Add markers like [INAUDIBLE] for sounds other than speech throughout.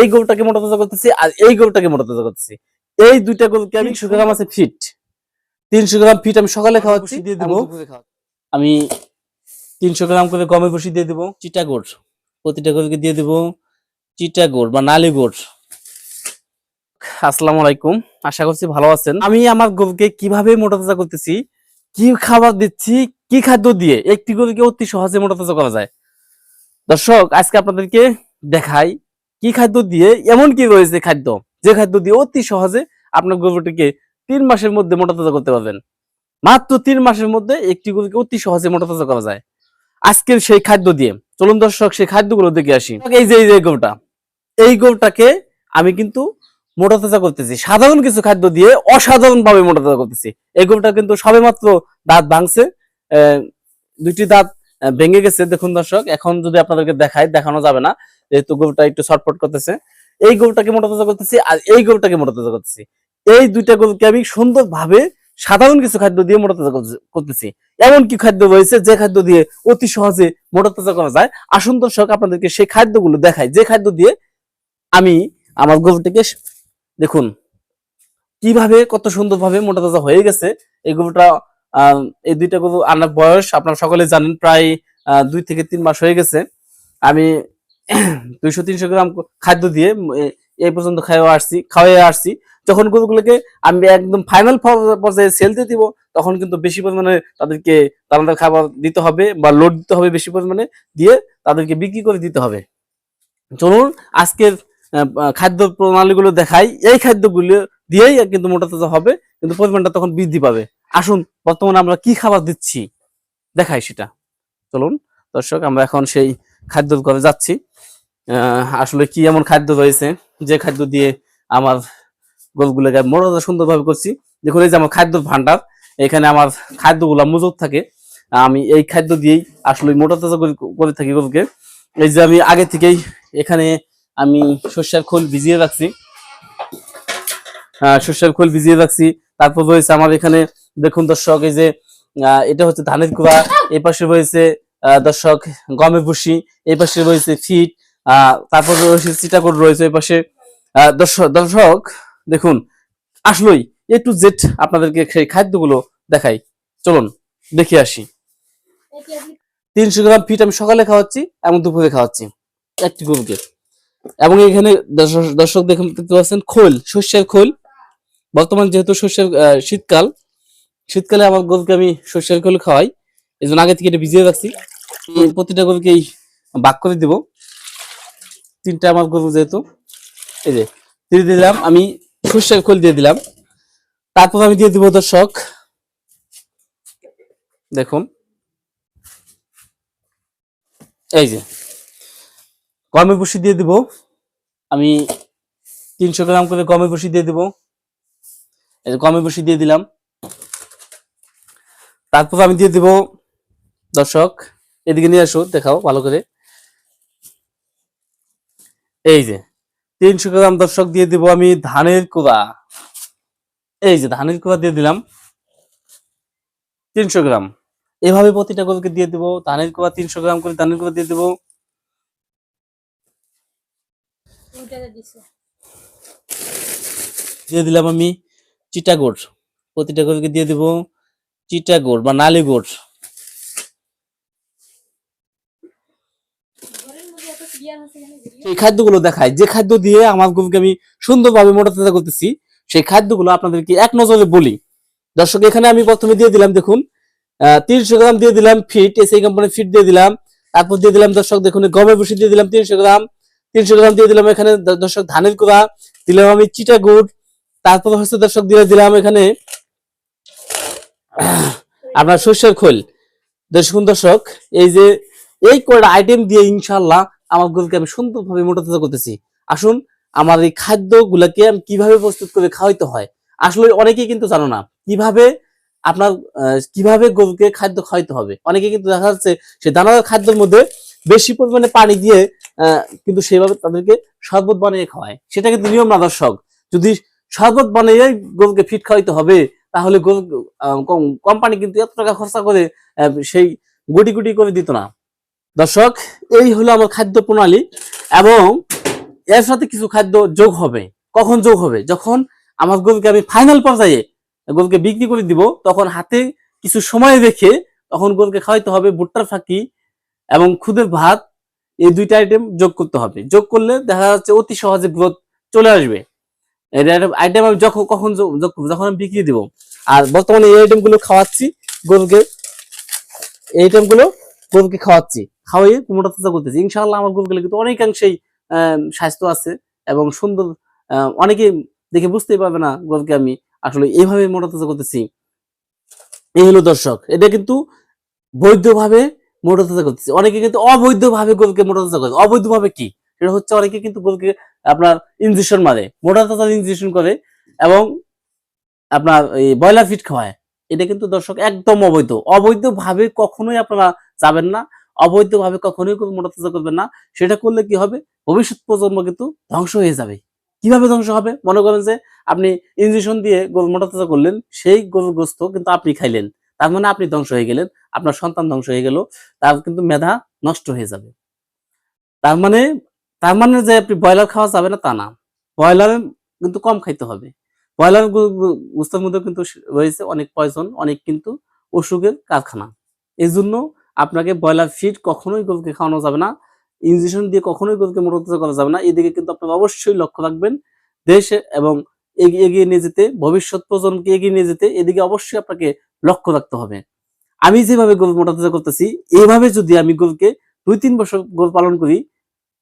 এই গরুটাকে মোটা তাজা করতেছি আর এই গরুটাকে মোটা তাজা করতেছি। এই দুইটা গরুকে আমি তিনশো গ্রাম আছে ফিট তিনশো গ্রাম ফিট আমি সকালে খাওয়াচ্ছি দিয়ে দেবো। আমি তিনশো গ্রাম করে গমের বসি দিয়ে দেবো। চিটা গুড় প্রতিটা গরুকে দিয়ে দেবো চিটা গুড় বা নালি গুড়। আসসালামু আলাইকুম আশা করছি ভালো আছেন। আমি আমার গরুকে কীভাবে মোটা তাজা করতেছি কি খাবার দিচ্ছি কি খাদ্য দিয়ে একটি গরুকে অতি সহজে মোটা তাজা করা যায়। দর্শক আজকে আপনাদেরকে দেখাই কি খাদ্য দিয়ে এমন কি রয়েছে খাদ্য? যে খাদ্য দিয়ে অতি সহজে আপনার গরুটিকে তিন মাসের মধ্যে মোটা তাজা করতে পারবেন। মাত্র তিন মাসের মধ্যে একটি গরুকে অতি সহজে মোটা তাজা করা যায়। আজকের সেই খাদ্য দিয়ে চলুন দর্শক সেই খাদ্যগুলো দেখে আসি। এই যে এই যে গরুটা। এই গরুটাকে আমি কিন্তু মোটা তাজা করতেছি। সাধারণ কিছু খাদ্য দিয়ে অসাধারণ ভাবে মোটা তাজা করতেছি। এই গরুটা কিন্তু সবে মাত্র দাঁত ভাঙছে আহ, দুইটি দাঁত ভেঙে গেছে। দেখুন দর্শক এখন যদি আপনাদেরকে দেখায় দেখানো যাবে না। যেহেতু গরুটা একটু ছটফট করতেছে, এই গরুটাকে মোটা তাজা করতেছি আর এই গরুটাকে মোটা তাজা করতেছি। এই দুইটা গরুকে আমি সুন্দরভাবে সাধারণ কিছু খাদ্য দিয়ে মোটা তাজা করতেছি। এমন কি খাদ্য রয়েছে যে খাদ্য দিয়ে অতি সহজে মোটা তাজা করা যায়। আসুন দর্শক, আপনাদেরকে সেই খাদ্যগুলো দেখাই। যে খাদ্য দিয়ে আমি আমার গরুটিকে দেখুন, কীভাবে কত সুন্দরভাবে মোটা তাজা হয়ে গেছে। এই গরুটা এই দুইটা গরু আনার বয়স আপনারা সকলে জানেন, প্রায় দুই থেকে তিন মাস হয়ে গেছে। আমি দুইশো, তিনশো গ্রাম খাদ্য দিয়ে এই পর্যন্ত খাওয়া আসছি খাওয়াই আসছি। যখন গরুগুলোকে আমি একদম ফাইনাল পর্যায়ে সেল দিয়ে দিব, তখন কিন্তু বেশি পরিমাণে তাদেরকে দানাদার খাবার দিতে হবে বা লোড দিতে হবে বেশি পরিমাণে দিয়ে তাদেরকে বিক্রি করে দিতে হবে। চলুন, আজকের খাদ্য প্রণালীগুলো দেখাই। এই খাদ্যগুলো দিয়েই কিন্তু মোটা তাজা হবে, কিন্তু পরিমাণটা তখন বৃদ্ধি পাবে। আসুন, বর্তমানে আমরা কি খাবার দিচ্ছি? দেখাই সেটা। চলুন, দর্শক, আমরা এখন সেই খাদ্য করে যাচ্ছি। আসলে কি এমন খাদ্য রয়েছে? যে খাদ্য দিয়ে আমার গরুগুলোকে মোটা সুন্দরভাবে করছি। দেখুন, এই যে আমার খাদ্য ভান্ডার এখানে আমার খাদ্যগুলো মজুদ থাকে। আমি এই খাদ্য দিয়েই আসলে মোটা তাজা করে থাকি গরুকে এই যে আমি আগে থেকেই এখানে আমি সর্ষের খোল ভিজিয়ে রাখছি। সর্ষের খোল ভিজিয়ে রাখছি। তারপর রয়েছে আমার এখানে, দেখুন দর্শক, এই যে এটা হচ্ছে ধানের কুড়া এই পাশে রয়েছে দর্শক, গমে ভুসি এই পাশে রয়েছে ফিট তারপর রয়েছে চিটাকোট রয়েছে এই পাশে দর্শক দেখুন, আসলেই, এ টু জেড আপনাদেরকে সেই খাদ্যগুলো দেখাই। চলুন, দেখে আসি। তিনশো গ্রাম ফিট আমি সকালে খাওয়াচ্ছি এবং দুপুরে খাওয়াচ্ছি, একটি গরুকে। এবং এখানে দর্শক- দেখুন পাচ্ছেন, খোল শস্যের খোল। বর্তমান যেহেতু শস্যের শীতকাল, শীতকালে আমার গরুকে আমি শস্যের খোল খাওয়াই এই জন্য আগে থেকে এটা ভিজিয়ে রাখছি। প্রতিটা গরুকে এই বাক করে দিব। তিনটা আমার গরু যেহেতু, এই যে, দিয়ে দিলাম, আমি শস্যের খোল দিয়ে দিলাম। তারপর আমি দিয়ে দিব দর্শক, দেখুন। এই যে, গমে ভুসি দিয়ে দিব। আমি তিনশো গ্রাম করে গমে ভুসি দিয়ে দিব। এই যে, গমে ভুসি দিয়ে দিলাম। তারপর আমি দিয়ে দিব দর্শক এদিকে নিয়ে আসো দেখাও ভালো করে। এই যে তিনশো গ্রাম দর্শক দিয়ে দিব আমি ধানের কুড়া। এই যে ধানের কুড়া দিয়ে দিলাম তিনশো গ্রাম। এভাবে প্রতিটা গরুকে দিয়ে দিব ধানের কুড়া তিনশো গ্রাম করে ধানের কুড়া দিয়ে দিব। দিয়ে দিলাম আমি চিটাগোড়। প্রতিটা গরুকে দিয়ে দিব চিটাগোড় বা নালি গোড় সেই খাদ্যগুলো দেখায়। যে খাদ্য দিয়ে আমার গরুকে আমি সুন্দরভাবে মোটা করতেছি, সেই খাদ্যগুলো আপনাদেরকে এক নজরে বলি। দর্শক, এখানে আমি প্রথমে দিয়ে দিলাম, দেখুন তিনশো গ্রাম দিয়ে দিলাম ফিট, এসআই কোম্পানির ফিট দিয়ে দিলাম। তারপর দিয়ে দিলাম, দর্শক, দেখুন গমের বসে দিয়ে দিলাম তিনশো গ্রাম। তিনশো গ্রাম দিয়ে দিলাম এখানে দর্শক, ধানের কুড়া দিলাম আমি চিটা গুড়। তারপর হচ্ছে, দর্শক, দিয়ে দিলাম এখানে, [COUGHS] আপনার শস্যের খোল। দর্শক দর্শক, এই যে, এই কয়টা আইটেম দিয়ে ইনশাল্লাহ আমার গরুকে আমি সুন্দরভাবে মোটাতাজা করতেছি। আসুন, আমার এই খাদ্য গুলাকে আমি কীভাবে প্রস্তুত করে খাওয়াইতে হয়? আসলে অনেকেই কিন্তু জানো না, কীভাবে আপনার কীভাবে গরুকে খাদ্য খাওয়াইতে হবে? অনেকে কিন্তু দেখা যাচ্ছে সে দানাদার খাদ্যের মধ্যে বেশি পরিমাণে পানি দিয়ে কিন্তু সেভাবে তাদেরকে শরবত বানিয়ে খাওয়ায়। সেটা কিন্তু নিয়ম না, দর্শক। যদি শরবত বানিয়ে গরুকে ফিট খাওয়াইতে হবে, তাহলে গরু কোম্পানি কিন্তু এত টাকা খরচা করে সেই গুটি গুটি করে দিত না। দর্শক এই হলো আমার খাদ্য প্রণালী এবং এর সাথে কিছু খাদ্য যোগ হবে। কখন যোগ হবে? যখন আমার গরুকে আমি ফাইনাল পর্যায়ে গরুকে বিক্রি করে দিব তখন হাতে কিছু সময় রেখে তখন গরুকে খাওয়াইতে হবে ভুট্টার ফাঁকি এবং খুদের ভাত। এই দুইটা আইটেম যোগ করতে হবে। যোগ করলে দেখা যাচ্ছে অতি সহজে গ্রোথ চলে আসবে। এই আইটেম আমি যখন কখন যোগ করব, যখন আমি বিক্রি দিব। আর বর্তমানে এই আইটেমগুলো খাওয়াচ্ছি গরুকে। এই আইটেমগুলো গরুকে খাওয়াচ্ছি। খাওয়াইয়ে মোটা তাজা করতেছি। ইনশাআল্লাহ আমার গরুগুলো কিন্তু অনেকাংশেই স্বাস্থ্য আছে এবং সুন্দর অনেকে দেখে বুঝতেই পারবে না গরুকে আমি আসলে এইভাবে মোটা তাজা করতেছি। এই হলো দর্শক, এটা কিন্তু বৈধভাবে মোটা তাজা করতেছি। অনেকে কিন্তু অবৈধভাবে গরুকে মোটা তাজা করে। অবৈধভাবে কি? সেটা হচ্ছে অনেকে কিন্তু গরুকে আপনার ইনজেকশন মারে মোটা তাজা ইনজেকশন করে এবং আপনার এই ব্রয়লার ফিট খাওয়ায়। এটা কিন্তু দর্শক একদম অবৈধ। অবৈধভাবে কখনোই আপনারা যাবেন না। অবৈধভাবে কখনোই কোনো মোটা তাজা করবেন না। সেটা করলে কি হবে? ভবিষ্যৎ প্রজন্ম কিন্তু ধ্বংস হয়ে যাবে। কীভাবে ধ্বংস হবে? মনে করেন যে আপনি ইনজেকশন দিয়ে গরু মোটা তাজা করলেন, সেই গরুর গোস্ত কিন্তু আপনি খাইলেন। তার মানে আপনি ধ্বংস হয়ে গেলেন, আপনার সন্তান ধ্বংস হয়ে গেল, তার কিন্তু মেধা নষ্ট হয়ে যাবে। তার মানে তার মানে যে আপনি ব্রয়লার খাওয়া যাবে না তা না। ব্রয়লার কিন্তু কম খাইতে হবে। ব্রয়লার গোস্তের মধ্যে কিন্তু রয়েছে অনেক পয়জন অনেক কিন্তু অসুখের কারখানা। এই জন্য আপনাকে ব্রয়লার ফিড কখনোই গরুকে খাওয়ানো যাবে না ইঞ্জেকশন দিয়ে কখনোই গরুকে মোটাতাজা করা যাবে না। এদিকে কিন্তু আপনারা অবশ্যই লক্ষ্য রাখবেন, দেশে এবং এগিয়ে নিয়ে যেতে, ভবিষ্যৎ প্রজন্মকে এগিয়ে নিয়ে যেতে, এদিকে অবশ্যই আপনাকে লক্ষ্য রাখতে হবে। আমি যেভাবে গরু মোটাতাজা করতেছি এইভাবে যদি আমি গরুকে দুই তিন বছর গরু পালন করি,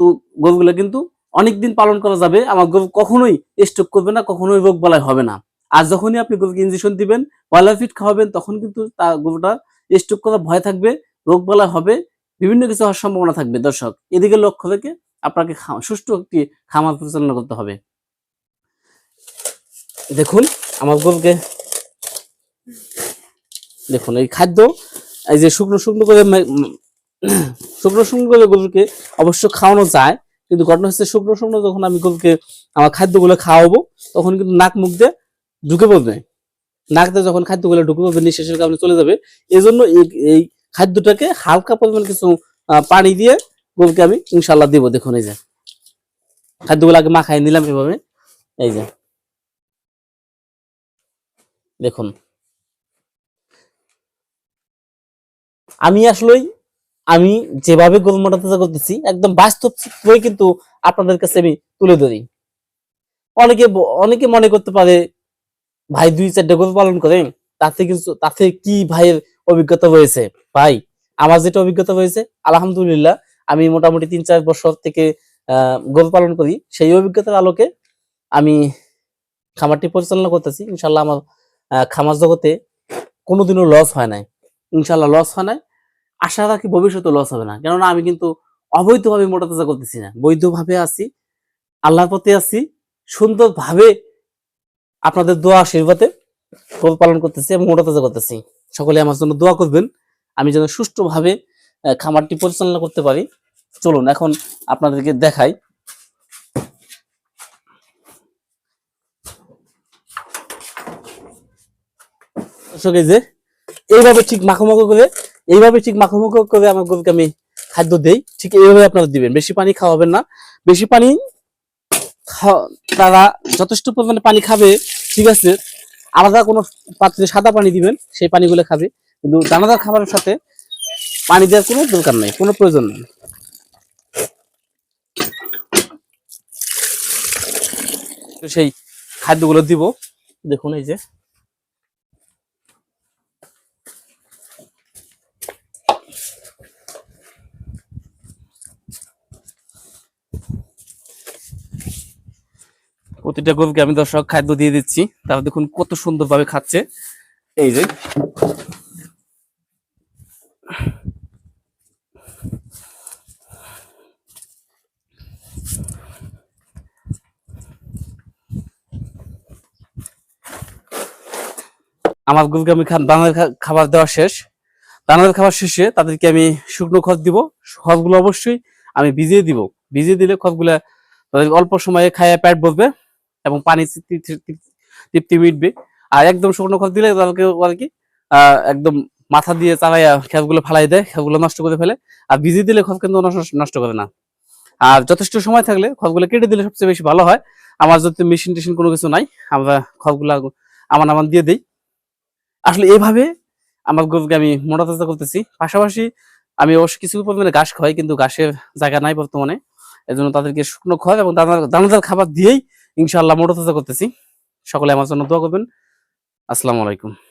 তো গরুগুলো কিন্তু অনেকদিন পালন করা যাবে, আমার গরু কখনোই স্ট্রোক করবে না, কখনোই রোগ বালাই হবে না। আর যখনই আপনি গরুকে ইনজেকশন দিবেন, ব্রয়লার ফিট খাওয়াবেন, তখন কিন্তু তার গরুটা স্ট্রোক করার ভয় থাকবে রোগ বালাই হবে, বিভিন্ন কিছু হওয়ার সম্ভাবনা থাকবে। দর্শক, এদিকে লক্ষ্য রেখে আপনাকে সুষ্ঠু একটি খামার পরিচালনা করতে হবে। দেখুন, আমার গরুকে, দেখুন, এই খাদ্য, এই যে শুকনো শুকনো করে শুকনো শুকনো করে গরুকে অবশ্য খাওয়ানো যায়, কিন্তু ঘটনা হচ্ছে শুকনো শুকনো যখন আমি গরুকে, আমার খাদ্যগুলো খাওয়াবো, তখন কিন্তু নাক মুখ দিয়ে ঢুকে পড়বে। নাক দিয়ে যখন খাদ্যগুলো ঢুকে পড়বে, নিঃশ্বাসের কারণে চলে যাবে। এই জন্য এই খাদ্যটাকে হালকা পরিমাণ কিছু পানি দিয়ে গরুকে আমি ইনশাল্লাহ দিব। দেখুন এই যে, খাদ্যগুলো আগে মাখাই নিলাম এভাবে। এই যে, দেখুন। আমি আসলেই, আমি যেভাবে গরু মোটা তাজা করতেছি, একদম বাস্তব চিত্রই কিন্তু আপনাদের কাছে আমি তুলে ধরি। অনেকে অনেকে মনে করতে পারে, ভাই দুই চারটা গরু পালন করে তাতে কিন্তু তাতে কি ভাইয়ের অভিজ্ঞতা হয়েছে। ভাই, আমার যেটা অভিজ্ঞতা হয়েছে, আলহামদুলিল্লাহ, আমি মোটামুটি তিন চার বছর থেকে গরু পালন করি। সেই অভিজ্ঞতার আলোকে আমি খামারটি পরিচালনা করতেছি। ইনশাল্লাহ আমার খামার জগতে কোনোদিনও লস হয় নাই। ইনশাল্লাহ লস হয় নাই। আশা রাখি ভবিষ্যতে লস হবে না। কেননা আমি কিন্তু অবৈধভাবে মোটা তাজা করতেছি না। বৈধভাবে আছি, আল্লাহর পথে আছি, সুন্দরভাবে আপনাদের দোয়া আশীর্বাদে গরু পালন করতেছি এবং মোটা তাজা করতেছি। সকলে আমার জন্য দোয়া করবেন। আমি যেন সুষ্ঠুভাবে খামারটি পরিচালনা করতে পারি। চলুন এখন আপনাদেরকে দেখাই। যে, এইভাবে ঠিক মাখো করে, এইভাবে ঠিক মাখো করে আমার গরুকে আমি খাদ্য দেই। ঠিক এইভাবে আপনারা দিবেন। বেশি পানি খাওয়াবেন না। বেশি পানি তারা যথেষ্ট পরিমাণে পানি খাবে। ঠিক আছে? আলাদা কোনো পাত্রে সাদা পানি দিবেন, সেই পানিগুলো খাবে। কিন্তু দানাদার খাবারের সাথে পানি দেওয়ার কোনো দরকার নেই, কোনো প্রয়োজন নেই। সেই খাদ্যগুলো দিব। দেখুন এই যে। প্রতিটা গরুকে আমি দর্শক খাদ্য দিয়ে দিচ্ছি। তারা দেখুন কত সুন্দরভাবে খাচ্ছে। এই যে। আমার গরুকে আমি দানার খাবার দেওয়া শেষ। দানার খাবার শেষে তাদেরকে আমি শুকনো খড় দিব। খড়গুলো অবশ্যই আমি ভিজিয়ে দিব। ভিজিয়ে দিলে খড়গুলা অল্প সময়ে খাইয়ে পেট ভরবে। এবং পানি তৃপ্তি- মিটবে। আর একদম শুকনো খড় দিলে তাদেরকে আর কি একদম মাথা দিয়ে চালাইয়া খেতগুলো ফালাই দেয়, খেতগুলো নষ্ট করে ফেলে। আর ভিজিয়ে দিলে খড় কিন্তু নষ্ট- করে না। আর যথেষ্ট সময় থাকলে খড়গুলো কেটে দিলে সবচেয়ে বেশি ভালো হয়। আমার যদি মেশিন টেশিন কোনো কিছু নাই, আমরা খড়গুলা আমান আমান দিয়ে দিই। আসলে এইভাবে আমার গরুকে আমি মোটা করতেছি। পাশাপাশি আমি অবশ্য কিছু পরিমাণে ঘাস খাই কিন্তু ঘাসের জায়গা নাই বর্তমানে। এজন্য তাদেরকে শুকনো খড় এবং দানাদার খাবার দিয়েই ইনশাআল্লাহ মোটা তাজা করতেছি। সকলে আমার জন্য দোয়া করবেন। আসসালামু আলাইকুম।